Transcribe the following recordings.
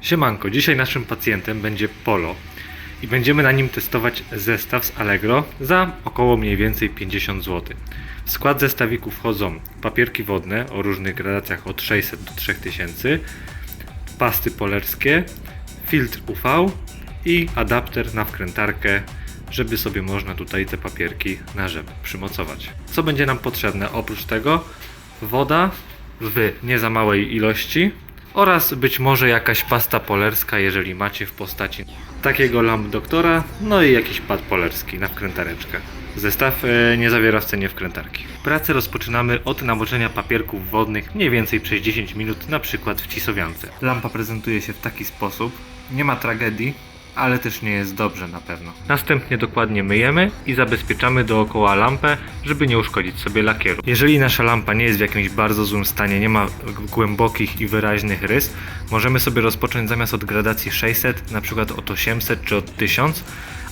Siemanko, dzisiaj naszym pacjentem będzie Polo i będziemy na nim testować zestaw z Allegro za około mniej więcej 50 zł. W skład zestawiku wchodzą papierki wodne o różnych gradacjach od 600 do 3000, pasty polerskie, filtr UV i adapter na wkrętarkę, żeby sobie można tutaj te papierki na rzep przymocować. Co będzie nam potrzebne? Oprócz tego woda w nie za małej ilości oraz być może jakaś pasta polerska, jeżeli macie w postaci takiego lamp doktora, no i jakiś pad polerski na wkrętareczkę. Zestaw e, nie zawiera w cenie wkrętarki. Pracę rozpoczynamy od namoczenia papierków wodnych mniej więcej przez 10 minut, na przykład w cisowiance. Lampa prezentuje się w taki sposób. Nie ma tragedii, ale też nie jest dobrze na pewno. Następnie dokładnie myjemy i zabezpieczamy dookoła lampę, żeby nie uszkodzić sobie lakieru. Jeżeli nasza lampa nie jest w jakimś bardzo złym stanie, nie ma głębokich i wyraźnych rys, możemy sobie rozpocząć zamiast od gradacji 600, na przykład od 800 czy od 1000.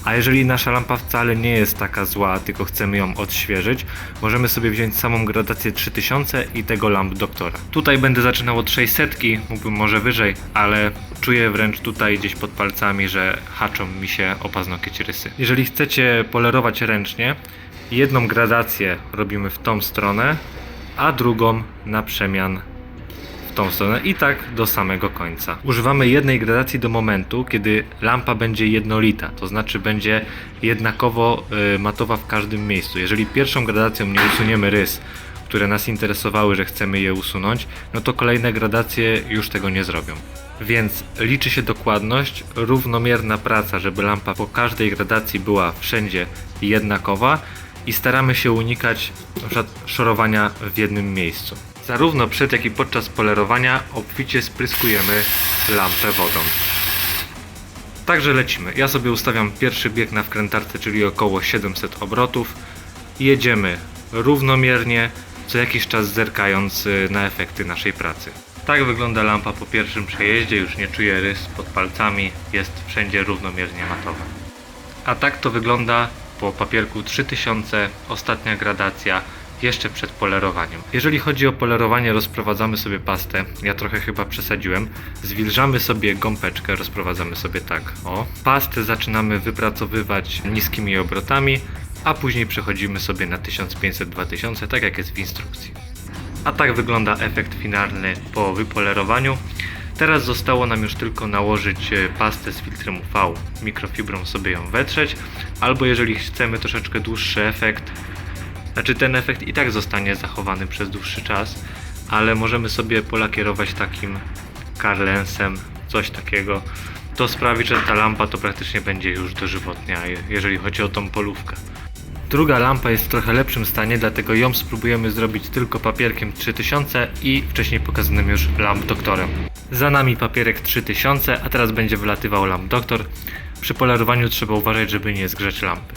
A jeżeli nasza lampa wcale nie jest taka zła, tylko chcemy ją odświeżyć, możemy sobie wziąć samą gradację 3000 i tego lamp doktora. Tutaj będę zaczynał od 600, mógłbym może wyżej, ale czuję wręcz tutaj gdzieś pod palcami, że haczą mi się o paznokieć rysy. Jeżeli chcecie polerować ręcznie, jedną gradację robimy w tą stronę, a drugą na przemian tą stronę i tak do samego końca. Używamy jednej gradacji do momentu, kiedy lampa będzie jednolita, to znaczy będzie jednakowo y, matowa w każdym miejscu. Jeżeli pierwszą gradacją nie usuniemy rys, które nas interesowały, że chcemy je usunąć, no to kolejne gradacje już tego nie zrobią. Więc liczy się dokładność, równomierna praca, żeby lampa po każdej gradacji była wszędzie jednakowa i staramy się unikać szorowania w jednym miejscu. Zarówno przed jak i podczas polerowania obficie spryskujemy lampę wodą. Także lecimy. Ja sobie ustawiam pierwszy bieg na wkrętarce, czyli około 700 obrotów. Jedziemy równomiernie, co jakiś czas zerkając y, na efekty naszej pracy. Tak wygląda lampa po pierwszym przejeździe, już nie czuję rys pod palcami, jest wszędzie równomiernie matowa. A tak to wygląda po papierku 3000, ostatnia gradacja, jeszcze przed polerowaniem. Jeżeli chodzi o polerowanie, rozprowadzamy sobie pastę. Ja trochę chyba przesadziłem. Zwilżamy sobie gąbeczkę, rozprowadzamy sobie tak. O. Pastę zaczynamy wypracowywać niskimi obrotami, a później przechodzimy sobie na 1500-2000, tak jak jest w instrukcji. A tak wygląda efekt finalny po wypolerowaniu. Teraz zostało nam już tylko nałożyć e, pastę z filtrem UV, mikrofibrą sobie ją wetrzeć, albo jeżeli chcemy troszeczkę dłuższy efekt, znaczy ten efekt i tak zostanie zachowany przez dłuższy czas, ale możemy sobie polakierować takim carlensem, coś takiego. To sprawi, że ta lampa to praktycznie będzie już dożywotnia, je- jeżeli chodzi o tą polówkę. Druga lampa jest w trochę lepszym stanie, dlatego ją spróbujemy zrobić tylko papierkiem 3000 i wcześniej pokazanym już lamp doktorem. Za nami papierek 3000, a teraz będzie wylatywał lamp doktor. Przy polerowaniu trzeba uważać, żeby nie zgrzać lampy.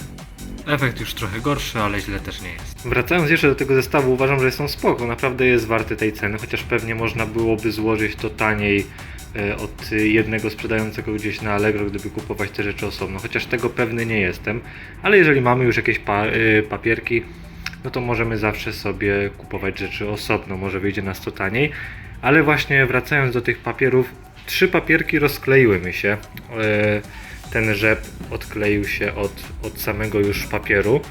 Efekt już trochę gorszy, ale źle też nie jest. Wracając jeszcze do tego zestawu, uważam, że jest on spoko, naprawdę jest warty tej ceny, chociaż pewnie można byłoby złożyć to taniej e, od jednego sprzedającego gdzieś na Allegro, gdyby kupować te rzeczy osobno, chociaż tego pewny nie jestem, ale jeżeli mamy już jakieś pa e, papierki, no to możemy zawsze sobie kupować rzeczy osobno, może wyjdzie nas to taniej, ale właśnie wracając do tych papierów, trzy papierki rozkleiły mi się. Ten rzep odkleił się od, od samego już papieru.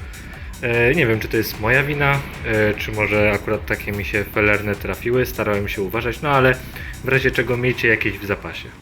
E, Nie wiem, czy to jest moja wina, e, czy może akurat takie mi się felerne trafiły. Starałem się uważać, no ale w razie czego miejcie jakieś w zapasie.